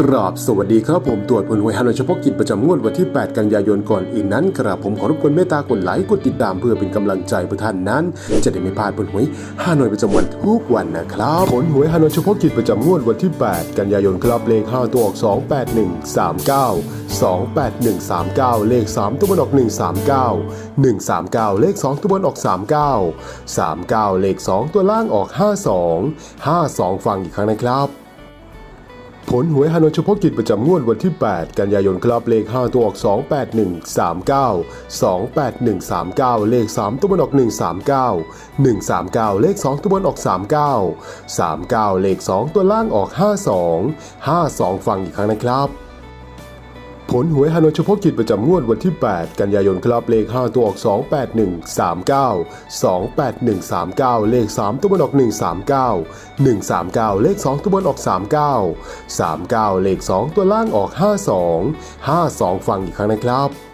กราบสวัสดีครับผมตรวจผลหวยฮานอยเฉพาะกิจประจำงวดวันที่ 8 กันยายนก่อนอื่นนั้นกราบผมขอรบกวนเมตตากดไลค์กดติดตามเพื่อเป็นกำลังใจเพื่อท่านนั้น จะได้ไม่พลาดผลหวยฮานอยประจำวันทุกวันนะครับผลหวยฮานอยเฉพาะกิจประจำงวดวันที่ 8 กันยายนครับเลข 5 ตัวออก 28139 28139 เลข 3 ตัวบนออก 139 139 เลข 2 ตัวบนออก 39 39 เลข 2 ตัวล่างออก 52 52 ฟังอีกครั้งนะครับ ผลหวยฮานอยเฉพาะกิจประจำงวดวันที่ 8 กันยายนครับเลข 5 ตัวออก 28139 28139 เลข 3 ตัวบนออก 139 139 เลข 2 ตัวบนออก 39 39 เลข 2 ตัวล่างออก 52 52 ฟังอีกครั้งนะครับ ผลหวยฮานอยเฉพาะกิจประจำงวดวันที่ 8 กันยายนครับเลข 5 ตัวออก 28139 28139 เลข 3 ตัวบนออก 139 139 เลข 2 ตัวบนออก 39 39 เลข 2 ตัวล่างออก 52 52 ฟังอีกครั้งนะครับ